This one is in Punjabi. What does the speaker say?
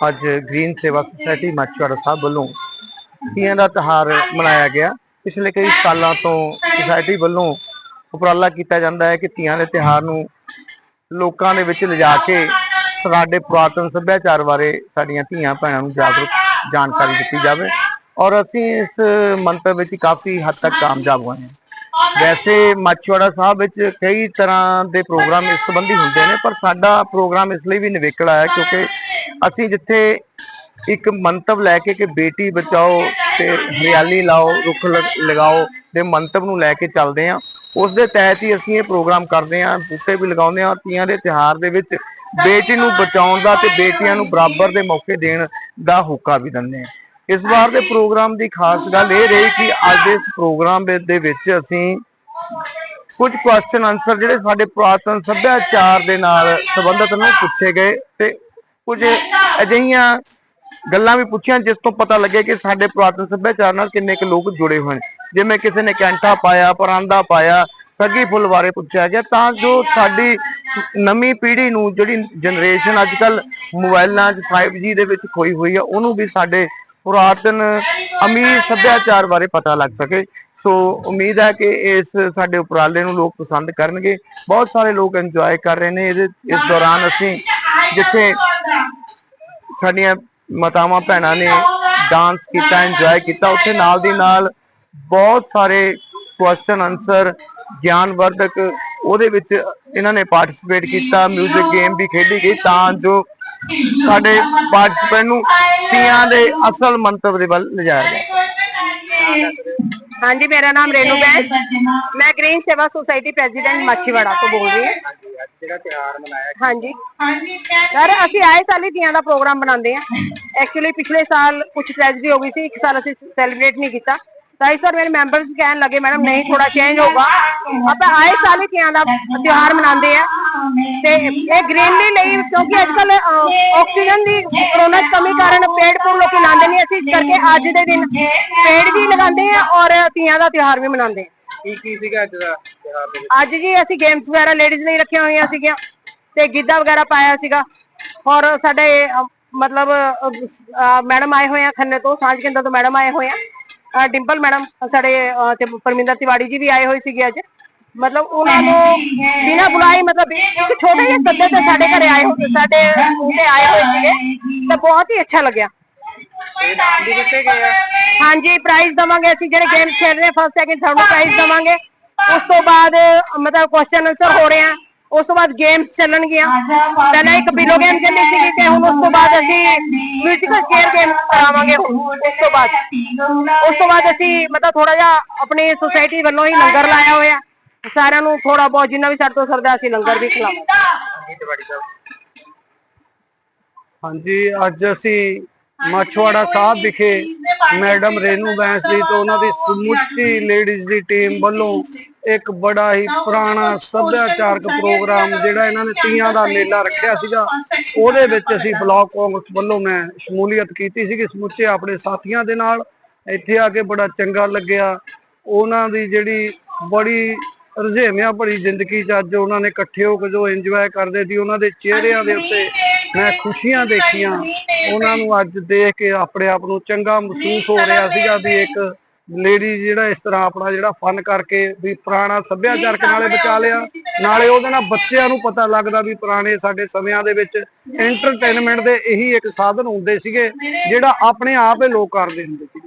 ਅੱਜ ਗ੍ਰੀਨ ਸੇਵਾ ਸੁਸਾਇਟੀ ਮੱਛਵਾੜਾ ਸਾਹਿਬ ਵੱਲੋਂ ਤੀਆਂ ਦਾ ਤਿਉਹਾਰ ਮਨਾਇਆ ਗਿਆ। ਪਿਛਲੇ ਕਈ ਸਾਲਾਂ ਤੋਂ ਸੁਸਾਇਟੀ ਵੱਲੋਂ ਉਪਰਾਲਾ ਕੀਤਾ ਜਾਂਦਾ ਹੈ ਕਿ ਤੀਆਂ ਦੇ ਤਿਉਹਾਰ ਨੂੰ ਲੋਕਾਂ ਦੇ ਵਿੱਚ ਲਿਜਾ ਕੇ ਸਾਡੇ ਪੁਰਾਤਨ ਸੱਭਿਆਚਾਰ ਬਾਰੇ ਸਾਡੀਆਂ ਧੀਆਂ ਭੈਣਾਂ ਨੂੰ ਜਾਗਰੂਕ ਜਾਣਕਾਰੀ ਦਿੱਤੀ ਜਾਵੇ। ਔਰ ਅਸੀਂ ਇਸ ਮੰਤਵ ਵਿੱਚ ਕਾਫੀ ਹੱਦ ਤੱਕ ਕਾਮਯਾਬ ਹੋਏ ਹਾਂ। ਵੈਸੇ ਮਾਛੀਵਾੜਾ ਸਾਹਿਬ ਵਿੱਚ ਕਈ ਤਰ੍ਹਾਂ ਦੇ ਪ੍ਰੋਗਰਾਮ ਇਸ ਸੰਬੰਧੀ ਹੁੰਦੇ ਨੇ, ਪਰ ਸਾਡਾ ਪ੍ਰੋਗਰਾਮ ਇਸ ਲਈ ਵੀ ਨਿਵੇਕਲਾ ਹੈ ਕਿਉਂਕਿ ਅਸੀਂ ਜਿੱਥੇ ਇੱਕ ਮੰਤਵ ਲੈ ਕੇ ਕਿ ਬੇਟੀ ਬਚਾਓ ਤੇ ਹਰਿਆਲੀ ਲਾਓ, ਰੁੱਖ ਲਗ- ਲਗਾਓ ਦੇ ਮੰਤਵ ਨੂੰ ਲੈ ਕੇ ਚੱਲਦੇ ਹਾਂ। ਉਸ ਦੇ ਤਹਿਤ ਹੀ ਅਸੀਂ ਇਹ ਪ੍ਰੋਗਰਾਮ ਕਰਦੇ ਹਾਂ, ਬੂਟੇ ਵੀ ਲਗਾਉਂਦੇ ਹਾਂ, ਤੀਆਂ ਦੇ ਤਿਉਹਾਰ ਦੇ ਵਿੱਚ ਬੇਟੀ ਨੂੰ ਬਚਾਉਣ ਦਾ ਤੇ ਬੇਟੀਆਂ ਨੂੰ ਬਰਾਬਰ ਦੇ ਮੌਕੇ ਦੇਣ ਦਾ ਹੋਕਾ ਵੀ ਦਿੰਦੇ ਹਾਂ। ਇਸ ਵਾਰ ਦੇ ਪ੍ਰੋਗਰਾਮ ਦੀ ਖਾਸ ਗੱਲ ਇਹ ਰਹੀ ਕਿ ਅੱਜ ਇਸ ਪ੍ਰੋਗਰਾਮ ਦੇ ਦੇ ਵਿੱਚ ਅਸੀਂ ਕੁਝ ਕੁਐਸਚਨ ਆਨਸਰ ਜਿਹੜੇ ਸਾਡੇ ਪੁਰਾਤਨ ਸੱਭਿਆਚਾਰ ਦੇ ਨਾਲ ਸੰਬੰਧਿਤ ਨੂੰ ਪੁੱਛੇ ਗਏ ਤੇ ਕੁਝ ਅਜਿਹੀਆਂ ਗੱਲਾਂ ਵੀ ਪੁੱਛੀਆਂ ਜਿਸ ਤੋਂ ਪਤਾ ਲੱਗੇ ਕਿ ਸਾਡੇ ਪੁਰਾਤਨ ਸੱਭਿਆਚਾਰ ਨਾਲ ਕਿੰਨੇ ਕੁ ਲੋਕ ਜੁੜੇ ਹੋਏ ਨੇ। ਜਿਵੇਂ ਕਿਸੇ ਨੇ ਕੈਂਠਾ ਪਾਇਆ, ਪਰਾਂਦਾ ਪਾਇਆ ਸੱਗੀ ਫੁੱਲ ਬਾਰੇ ਪੁੱਛਿਆ ਗਿਆ, ਤਾਂ ਜੋ ਸਾਡੀ ਨਵੀਂ ਪੀੜ੍ਹੀ ਨੂੰ ਜਿਹੜੀ ਜਨਰੇਸ਼ਨ ਅੱਜ ਕੱਲ ਮੋਬਾਈਲਾਂ 'ਚ 5G ਦੇ ਵਿੱਚ ਖੋਈ ਹੋਈ ਹੈ ਉਹਨੂੰ ਵੀ ਸਾਡੇ ਪੁਰਾਤਨ ਅਮੀਰ ਸੱਭਿਆਚਾਰ ਬਾਰੇ ਪਤਾ ਲੱਗ ਸਕੇ। ਸੋ ਉਮੀਦ ਹੈ ਕਿ ਇਸ ਸਾਡੇ ਉਪਰਾਲੇ ਨੂੰ ਲੋਕ ਪਸੰਦ ਕਰਨਗੇ। ਬਹੁਤ ਸਾਰੇ ਲੋਕ ਇੰਜੋਏ ਕਰ ਰਹੇ ਨੇ ਇਹਦੇ, ਇਸ ਦੌਰਾਨ ਅਸੀਂ ਜਿੱਥੇ ਸਾਡੀਆਂ ਮਾਤਾਵਾਂ, ਭੈਣਾਂ ਨੇ ਡਾਂਸ ਕੀਤਾ ਇੰਜੋਏ ਕੀਤਾ। ਉੱਥੇ ਨਾਲ ਦੀ ਨਾਲ ਬਹੁਤ ਸਾਰੇ ਕੁਐਸਚਨ ਆਨਸਰ ਗਿਆਨਵਰਧਕ, ਉਹਦੇ ਵਿੱਚ ਇਹਨਾਂ ਨੇ ਪਾਰਟਿਸਿਪੇਟ ਕੀਤਾ 뮤직 ਗੇਮ ਵੀ ਖੇਡੀ ਗਈ ਤਾਂ ਜੋ ਸਾਡੇ ਪਾਰਟਿਸਪੈਂਟ ਨੂੰ ਤੀਆਂ ਦੇ ਅਸਲ ਮੰਤਵ ਦੇ ਵੱਲ ਲਿਜਾਇਆ ਜਾਏ। ਹਾਂਜੀ, ਮੇਰਾ ਨਾਮ ਰੇਨੂ ਬੈਂਸ। ਮੈਂ ਗ੍ਰੀਨ ਸੇਵਾ ਸੁਸਾਇਟੀ ਪ੍ਰੈਜ਼ੀਡੈਂਟ ਮਾਛੀਵਾੜਾ ਤੋਂ ਬੋਲ ਰਹੀ ਹਾਂ। ਜਿਹੜਾ ਤਿਉਹਾਰ ਮਨਾਇਆ ਹਾਂਜੀ। ਸਰ ਅਸੀਂ ਆਏ ਸਾਲ ਹੀ ਤੀਆਂ ਦਾ ਪ੍ਰੋਗਰਾਮ ਬਣਾਉਂਦੇ ਆ ਐਕਚੁਅਲੀ ਪਿਛਲੇ ਸਾਲ ਕੁਝ ਟ੍ਰੈਜਡੀ ਹੋ ਗਈ ਸੀ ਇੱਕ ਸਾਲ ਅਸੀਂ ਸੈਲੀਬ੍ਰੇਟ ਨਹੀਂ ਕੀਤਾ। ਤਾਂ ਇਸ ਵਾਰ ਮੇਰੇ ਮੈਂਬਰਸ ਕਹਿਣ ਲੱਗੇ ਮੈਡਮ ਨਹੀਂ ਥੋੜਾ ਚੇਂਜ ਹੋਗਾ ਆਪਾਂ ਆਏ ਸਾਲ ਹੀ ਤੀਆਂ ਦਾ ਤਿਉਹਾਰ ਮਨਾਉਂਦੇ ਆ ਤੇ ਇਹ ਗ੍ਰੀਨਰੀ ਲਈ ਕਿਉਂਕਿ ਅੱਜ ਕੱਲ ਆਕਸੀਜਨ ਦੀ ਕਰੋਨਾ ਚ ਕਮੀ ਕਾਰਨ ਪੇੜ ਪੂੜ ਲੋਕੀ ਲਾਉਂਦੇ ਨਹੀਂ। ਅਸੀਂ ਇਸ ਕਰਕੇ ਅੱਜ ਦੇ ਦਿਨ ਪੇੜ ਵੀ ਲਗਾਉਂਦੇ ਆ ਔਰ ਤੀਆਂ ਦਾ ਤਿਉਹਾਰ ਵੀ ਮਨਾਉਂਦੇ ਆ ਕੀ ਕੀ ਸੀਗਾ ਅੱਜ ਦਾ ਦੇ? ਅੱਜ ਜੀ ਅਸੀਂ ਗੇਮਸ ਵਗੈਰਾ ਲੇਡੀਜ਼ ਲਈ ਰੱਖੀਆਂ ਹੋਈਆਂ ਸੀਗੀਆਂ ਤੇ ਗਿੱਧਾ ਵਗੈਰਾ ਪਾਇਆ ਸੀਗਾ। ਔਰ ਸਾਡੇ ਮਤਲਬ ਮੈਡਮ ਆਏ ਹੋਏ ਆ ਖੰਨੇ ਤੋਂ ਸਾਂਝ ਕੇਂਦਰ ਤੋਂ ਮੈਡਮ ਆਏ ਹੋਏ ਆ। ਡਿੰਪਲ ਮੈਡਮ ਸਾਡੇ ਤੇ ਪਰਮਿੰਦਰ ਤਿਵਾੜੀ ਜੀ ਵੀ ਆਏ ਹੋਏ ਸੀਗੇ ਅੱਜ। ਮਤਲਬ ਉਹਨਾਂ ਨੂੰ ਬਿਨਾਂ ਬੁਲਾਈ ਮਤਲਬ ਇੱਕ ਛੋਟੇ ਜਿਹੇ ਸੱਦੇ ਤੇ ਸਾਡੇ ਘਰੇ ਆਏ ਹੋਏ ਸਾਡੇ ਮੁੰਡੇ ਆਏ ਹੋਏ ਸੀਗੇ ਤਾਂ ਬਹੁਤ ਹੀ ਅੱਛਾ ਲੱਗਿਆ। ਹਾਂਜੀ ਪ੍ਰਾਈਜ਼ ਦਵਾਂਗੇ ਅਸੀਂ ਜਿਹੜੇ ਗੇਮ ਖੇਡ ਰਹੇ ਫਸਟ ਸੈਕਿੰਡ ਥਰਡ ਨੂੰ ਪ੍ਰਾਈਜ਼ ਦਵਾਂਗੇ। ਉਸ ਤੋਂ ਬਾਅਦ ਮਤਲਬ ਕੁਐਸਚਨ ਆਨਸਰ ਹੋ ਰਹੇ। ਆ ਉਸ ਤੋਂ ਬਾਅਦ ਗੇਮਸ ਚੱਲਣਗੀਆਂ। ਪਹਿਲਾਂ ਇੱਕ ਬਿਲੋ ਗੇਮ ਚੱਲੀ ਸੀ ਤੇ ਹੁਣ ਉਸ ਤੋਂ ਬਾਅਦ ਅਸੀਂ ਮਿਊਜ਼ੀਕਲ ਚੇਅਰ ਗੇਮ ਕਰਾਵਾਂਗੇ ਉਸ ਤੋਂ ਬਾਅਦ। ਉਸ ਤੋਂ ਬਾਅਦ ਅਸੀਂ ਮਤਲਬ ਥੋੜਾ ਜਿਹਾ ਆਪਣੀ ਸੁਸਾਇਟੀ ਵੱਲੋਂ ਹੀ ਲੰਗਰ ਲਾਇਆ ਹੋਇਆ। ਸਾਰਿਆਂ ਨੂੰ ਥੋੜਾ ਬਹੁਤ ਜਿੰਨਾ ਵੀ ਸਾਡੇ ਤੋਂ ਸਰਦਾ ਅਸੀਂ ਲੰਗਰ ਵੀ ਖਿਲਾਵਾਂਗੇ। ਹਾਂਜੀ ਅੱਜ ਅਸੀਂ ਮਾਛਵਾੜਾ ਸਾਹਿਬ ਵਿਖੇ ਮੈਡਮ ਰੇਨੂ ਬੈਂਸ ਦੀ ਤੇ ਉਹਨਾਂ ਦੀ ਸਮੁੱਚੀ ਲੇਡੀਜ਼ ਦੀ ਟੀਮ ਵੱਲੋਂ ਇੱਕ ਬੜਾ ਹੀ ਪੁਰਾਣਾ ਸੱਭਿਆਚਾਰਕ ਪ੍ਰੋਗਰਾਮ ਜਿਹੜਾ ਇਹਨਾਂ ਨੇ ਤੀਆਂ ਦਾ ਮੇਲਾ ਰੱਖਿਆ ਸੀਗਾ ਉਹਦੇ ਵਿੱਚ ਅਸੀਂ ਬਲਾਕ ਕਾਂਗਰਸ ਵੱਲੋਂ ਮੈਂ ਸ਼ਮੂਲੀਅਤ ਕੀਤੀ ਸੀਗੀ ਸਮੁੱਚੇ ਆਪਣੇ ਸਾਥੀਆਂ ਦੇ ਨਾਲ। ਇੱਥੇ ਆ ਕੇ ਬੜਾ ਚੰਗਾ ਲੱਗਿਆ। ਉਹਨਾਂ ਦੀ ਜਿਹੜੀ ਬੜੀ ਰੁਝੇਵਿਆਂ ਭਰੀ ਜ਼ਿੰਦਗੀ 'ਚ ਅੱਜ ਉਹਨਾਂ ਨੇ ਇਕੱਠੇ ਹੋ ਕੇ ਜੋ ਇੰਜੋਏ ਕਰਦੇ ਸੀ ਉਹਨਾਂ ਦੇ ਚਿਹਰਿਆਂ ਦੇ ਉੱਤੇ ਮੈਂ ਖੁਸ਼ੀਆਂ ਦੇਖੀਆਂ। ਉਹਨਾਂ ਨੂੰ ਅੱਜ ਦੇਖ ਕੇ ਆਪਣੇ ਆਪ ਨੂੰ ਚੰਗਾ ਮਹਿਸੂਸ ਹੋ ਰਿਹਾ ਸੀਗਾ ਵੀ ਇੱਕ ਲੇਡੀ ਜਿਹੜਾ ਇਸ ਤਰ੍ਹਾਂ ਆਪਣਾ ਜਿਹੜਾ ਫਨ ਕਰਕੇ ਵੀ ਪੁਰਾਣਾ ਸੱਭਿਆਚਾਰਕ ਨਾਲੇ ਬਚਾ ਲਿਆ। ਨਾਲੇ ਉਹਦੇ ਨਾਲ ਬੱਚਿਆਂ ਨੂੰ ਪਤਾ ਲੱਗਦਾ ਵੀ ਪੁਰਾਣੇ ਸਾਡੇ ਸਮਿਆਂ ਦੇ ਵਿੱਚ ਐਂਟਰਟੇਨਮੈਂਟ ਦੇ ਇਹੀ ਇੱਕ ਸਾਧਨ ਹੁੰਦੇ ਸੀਗੇ ਜਿਹੜਾ ਆਪਣੇ ਆਪ ਹੀ ਲੋਕ ਕਰਦੇ ਹੁੰਦੇ ਸੀ।